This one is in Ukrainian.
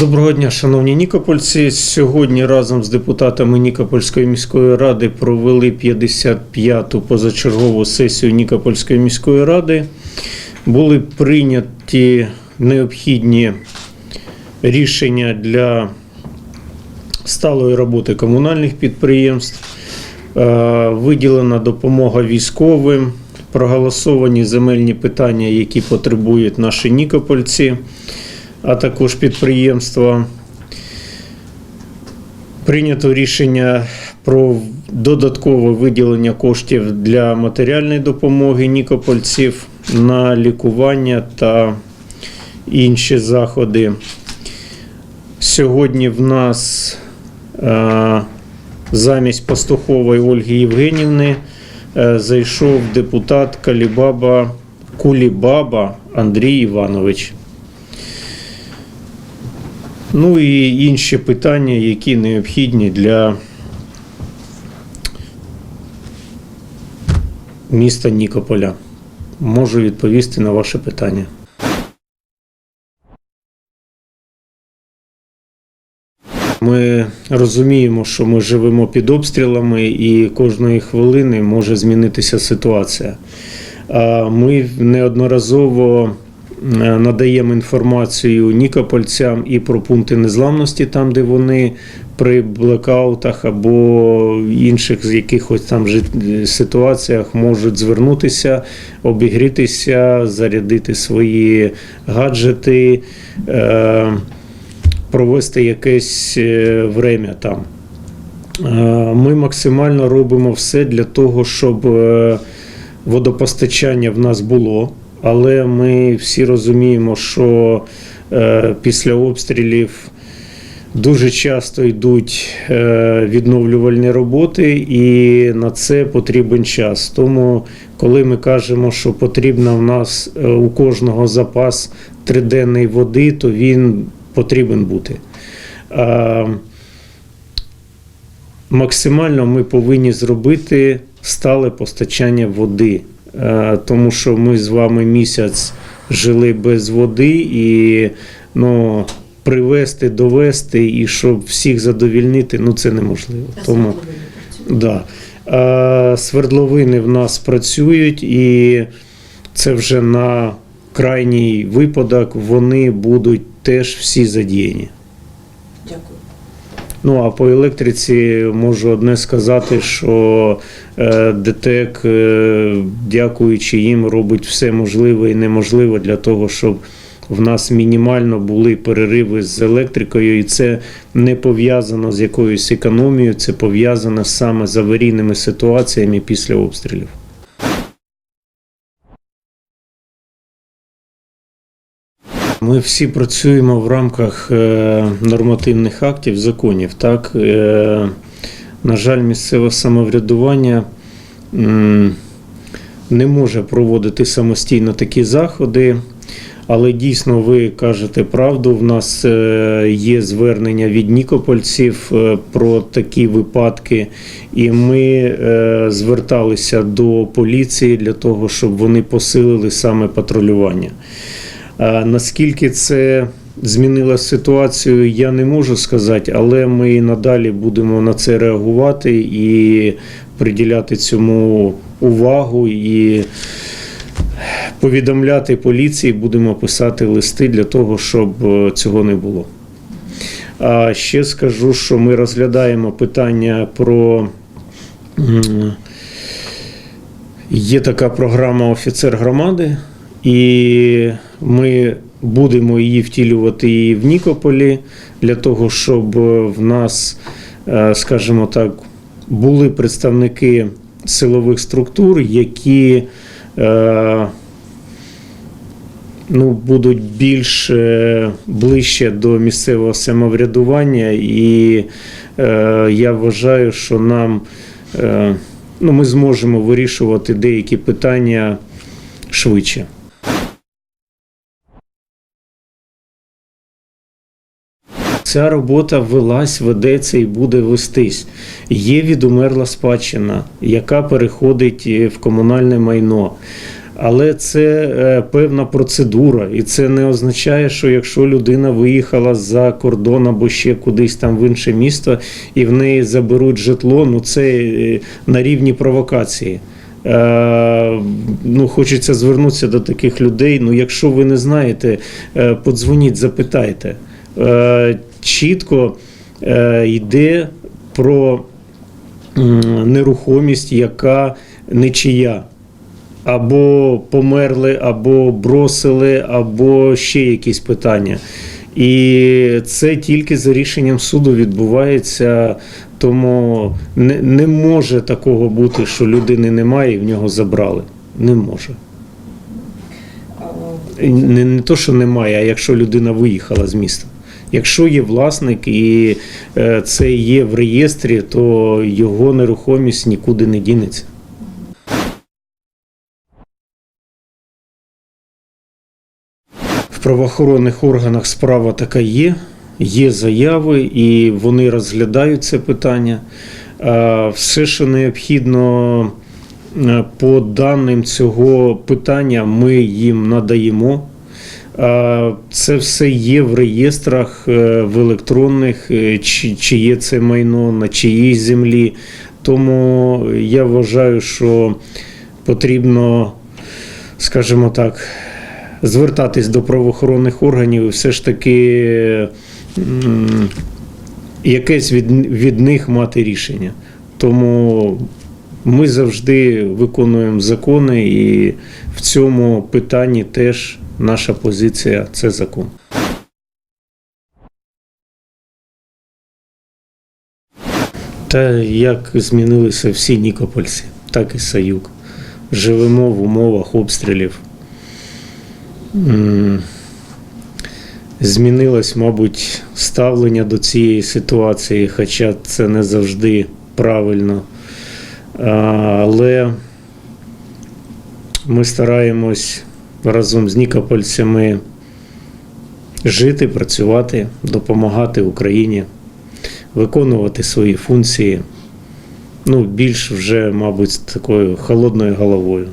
Доброго дня, шановні нікопольці. Сьогодні разом з депутатами Нікопольської міської ради провели 55-ту позачергову сесію Нікопольської міської ради. Були прийняті необхідні рішення для сталої роботи комунальних підприємств, Е, виділена допомога військовим, проголосовані земельні питання, які потребують наші нікопольці а також підприємства. Прийнято рішення про додаткове виділення коштів для матеріальної допомоги нікопольців на лікування та інші заходи. Сьогодні в нас е, замість Пастухової Ольги Євгенівни е, зайшов депутат Калібаба Кулібаба Андрій Іванович. Ну і інші питання, які необхідні для міста Нікополя. Можу відповісти на ваше питання. Ми розуміємо, що ми живемо під обстрілами, і кожної хвилини може змінитися ситуація. Ми неодноразово надаємо інформацію нікопольцям і про пункти незламності, там, де вони при блекаутах або інших з якихось там ситуаціях можуть звернутися, обігрітися, зарядити свої гаджети. Е- провести якесь е, время там. Е, Ми максимально робимо все для того, щоб е, водопостачання в нас було, але ми всі розуміємо, що е, після обстрілів дуже часто йдуть е, відновлювальні роботи, і на це потрібен час. Тому, коли ми кажемо, що потрібно в нас е, у кожного запас триденної води, то він потрібен бути. Максимально ми повинні зробити стале постачання води, тому що ми з вами місяць жили без води і ну, привезти, довести і щоб всіх задовільнити, ну це неможливо. Тому, да. А, Свердловини в нас працюють, і це вже на крайній випадок вони будуть теж всі задіяні. Дякую. Ну а по електриці можу одне сказати, що е, ДТЕК, е, дякуючи їм, робить все можливе і неможливе для того, щоб в нас мінімально були перериви з електрикою, і це не пов'язано з якоюсь економією, це пов'язано саме з аварійними ситуаціями після обстрілів. Ми всі працюємо в рамках е, нормативних актів, законів. Так? Е, На жаль, місцеве самоврядування не може проводити самостійно такі заходи. Але дійсно ви кажете правду. В нас е, є звернення від нікопольців про такі випадки, і ми зверталися до поліції для того, щоб вони посилили саме патрулювання. Наскільки це змінило ситуацію, я не можу сказати, але ми надалі будемо на це реагувати і приділяти цьому увагу і повідомляти поліції, будемо писати листи для того, щоб е, цього не було. А ще скажу, що ми розглядаємо питання про. Є така програма Офіцер громади, і ми будемо її втілювати і в Нікополі для того, щоб в нас, е, скажімо так, були представники силових структур, які е, ну, будуть більш е, ближче до місцевого самоврядування, і е, я вважаю, що нам е, ну, ми зможемо вирішувати деякі питання швидше. Ця робота велась, ведеться і буде вестись. Є відумерла спадщина, яка переходить е, в комунальне майно. Але це е, певна процедура, і це не означає, що якщо людина виїхала за кордон або ще кудись там в інше місто, і в неї заберуть житло, ну це е, на рівні провокації. Ну, хочеться звернутися до таких людей. Ну, якщо ви не знаєте, подзвоніть, запитайте. Чітко е, йде про нерухомість, яка нечия. Або померли, або бросили, або ще якісь питання. І це тільки за рішенням суду відбувається, тому не, не може такого бути, що людини немає і в нього забрали. Не може. Не, не то, що немає, а якщо людина виїхала з міста. Якщо є власник і е, це є в реєстрі, то його нерухомість нікуди не дінеться. В правоохоронних органах справа така є, є заяви, і вони розглядають це питання. Все, що необхідно е, по даним цього питання, ми їм надаємо. Це все є в реєстрах е, в електронних, е, чи, чи є це майно на чиїй землі. Тому я вважаю, що потрібно, скажімо так, звертатись до правоохоронних органів і все ж таки якесь від, від них мати рішення. Тому ми завжди виконуємо закони, і в цьому питанні теж наша позиція це закон. Та як змінилися всі нікопольці, так і Саюк. Живемо в умовах обстрілів. Змінилось, мабуть, ставлення до цієї ситуації, хоча це не завжди правильно. Але ми стараємось разом з нікопольцями жити, працювати, допомагати Україні, виконувати свої функції. Ну, більш вже, мабуть, такою холодною головою.